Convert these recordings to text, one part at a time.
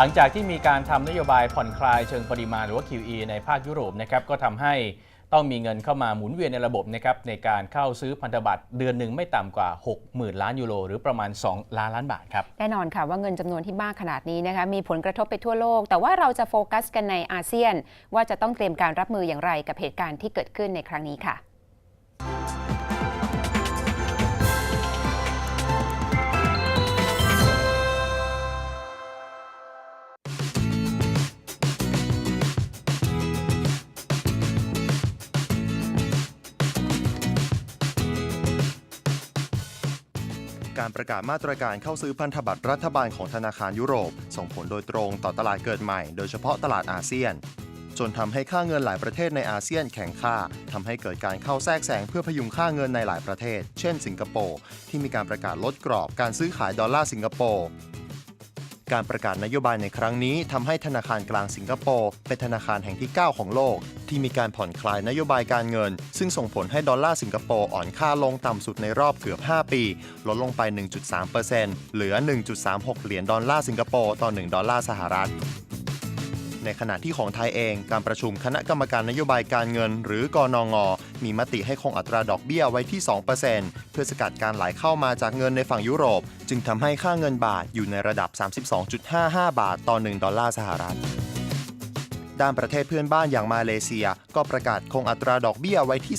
หลังจากที่มีการทำนโยบายผ่อนคลายเชิงปริมาณหรือว่า QE ในภาคยุโรปนะครับก็ทำให้ต้องมีเงินเข้ามาหมุนเวียนในระบบนะครับในการเข้าซื้อพันธบัตรเดือนหนึ่งไม่ต่ำกว่า 60,000 ล้านยูโร หรือประมาณ 2 ล้านล้านบาทครับ แน่นอนค่ะว่าเงินจำนวนที่มากขนาดนี้นะคะมีผลกระทบไปทั่วโลก แต่ว่าเราจะโฟกัสกันในอาเซียน ว่าจะต้องเตรียมการรับมืออย่างไรกับเหตุการณ์ที่เกิดขึ้นในครั้งนี้ค่ะ การประกาศมาตรการเข้าซื้อพันธบัตรรัฐบาลของธนาคารยุโรป ส่งผลโดยตรงต่อตลาดเกิดใหม่ โดยเฉพาะตลาดอาเซียน จนทำให้ค่าเงินหลายประเทศในอาเซียนแข็งค่าทำให้เกิดการเข้าแทรกแซงเพื่อพยุงค่าเงินในหลายประเทศ เช่น สิงคโปร์ที่มีการประกาศลดกรอบการซื้อขายดอลลาร์สิงคโปร์ การประกาศนโยบายในครั้งนี้ทำให้ธนาคารกลางสิงคโปร์เป็นธนาคารแห่งที่ 9 ของโลก ที่มีการผ่อนคลายนโยบายการเงิน ซึ่งส่งผลให้ดอลลาร์สิงคโปร์อ่อนค่าลงต่ำสุดในรอบเกือบ 5 ปี ลดลงไป 1.3%เหลือ 1.36 เหรียญดอลลาร์สิงคโปร์ต่อ 1 ดอลลาร์สหรัฐ ในขณะที่ของไทยเองการประชุมคณะกรรมการนโยบายการเงิน หรือกอนงมีมติให้คงอัตราดอกเบี้ยไว้ที่ 2%เพื่อสกัดการไหลเข้ามาจากเงินในฝั่งยุโรป จึงทำให้ค่าเงินบาทอยู่ในระดับ 32.55 บาทต่อ 1 ดอลลาร์สหรัฐด้านประเทศเพื่อนบ้านอย่างมาเลเซีย ก็ประกาศคงอัตราดอกเบี้ยไว้ที่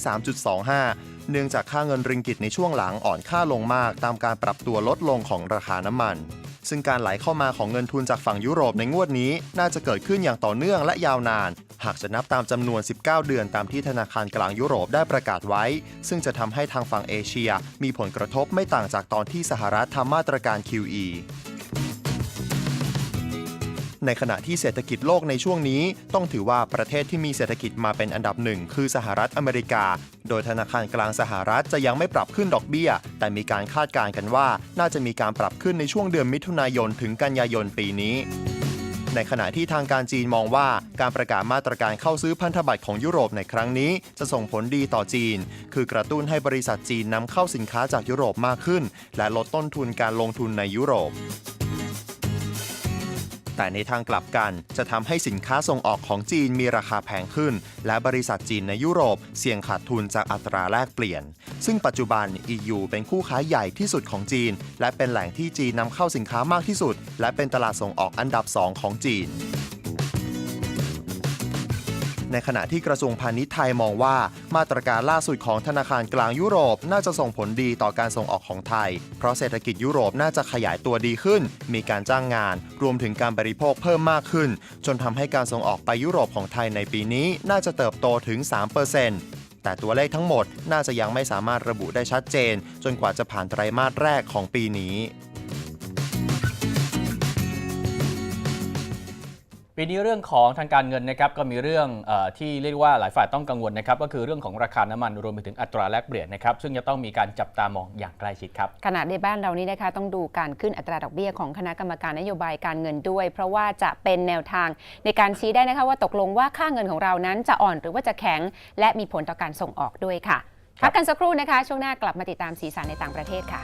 3.25 เนื่องจากค่าเงินริงกิตในช่วงหลังอ่อนค่าลงมาก ตามการปรับตัวลดลงของราคาน้ำมัน ซึ่งการไหลเข้ามาของเงินทุนจากฝั่งยุโรปในงวดนี้ น่าจะเกิดขึ้นอย่างต่อเนื่องและยาวนาน หากจะนับตามจำนวน 19 เดือนตามที่ธนาคารกลางยุโรปได้ประกาศไว้ ซึ่งจะทำให้ทางฝั่งเอเชีย มีผลกระทบไม่ต่างจากตอนที่สหรัฐทำมาตรการ QE ในขณะที่เศรษฐกิจโลกในช่วงนี้ ต้องถือว่าประเทศที่มีเศรษฐกิจมาเป็นอันดับหนึ่งคือสหรัฐอเมริกา โดยธนาคารกลางสหรัฐจะยังไม่ปรับขึ้นดอกเบี้ย แต่มีการคาดการณ์กันว่า น่าจะมีการปรับขึ้นในช่วงเดือนมิถุนายนถึงกันยายนปีนี้ในขณะที่ทางการจีนมองว่าการประกาศมาตรการเข้าซื้อพันธบัตรของยุโรปในครั้งนี้ จะส่งผลดีต่อจีน คือกระตุ้นให้บริษัทจีนนำเข้าสินค้าจากยุโรปมากขึ้น และลดต้นทุนการลงทุนในยุโรป แต่ในทางกลับกัน จะทำให้สินค้าส่งออกของจีนมีราคาแพงขึ้น และบริษัทจีนในยุโรปเสี่ยงขาดทุนจากอัตราแลกเปลี่ยน ซึ่งปัจจุบัน EU เป็นคู่ค้าใหญ่ที่สุดของจีน และเป็นแหล่งที่จีนนำเข้าสินค้ามากที่สุด และเป็นตลาดส่งออกอันดับ 2 ของจีน ในขณะที่กระทรวงพาณิชย์ไทยมองว่า มาตรการล่าสุดของธนาคารกลางยุโรป น่าจะส่งผลดีต่อการส่งออกของไทย เพราะเศรษฐกิจยุโรปน่าจะขยายตัวดีขึ้น มีการจ้างงาน รวมถึงการบริโภคเพิ่มมากขึ้น จนทำให้การส่งออกไปยุโรปของไทยในปีนี้ น่าจะเติบโตถึง 3%แต่ตัวเลขทั้งหมดน่าจะยังไม่สามารถระบุได้ชัดเจน จนกว่าจะผ่านไตรมาสแรกของปีนี้ ปีนี้เรื่องของทางการเงินนะครับก็มีเรื่องอที่เรียกว่าหลายฝ่ายต้องกังวลนะครับก็คือเรื่องของราคาน้ำมันรวมไปถึงอัตราแลกเปลี่ยนนะครับซึ่งจะต้องมีการจับตามองอย่างใกล้ชิดครับขณะในบ้านเรานี่นะคะต้องดูการขึ้นอัตราดอกเบี้ยของคณะกรรมการนโยบายการเงินด้วย เพราะว่าจะเป็นแนวทางในการชี้ได้นะคะว่าตกลงว่าค่าเงินของเรานั้นจะอ่อนหรือว่าจะแข็ง และมีผลต่อการส่งออกด้วยค่ะพักกันสักครู่นะคะ ช่วงหน้ากลับมาติดตามสีสันในต่างประเทศค่ะ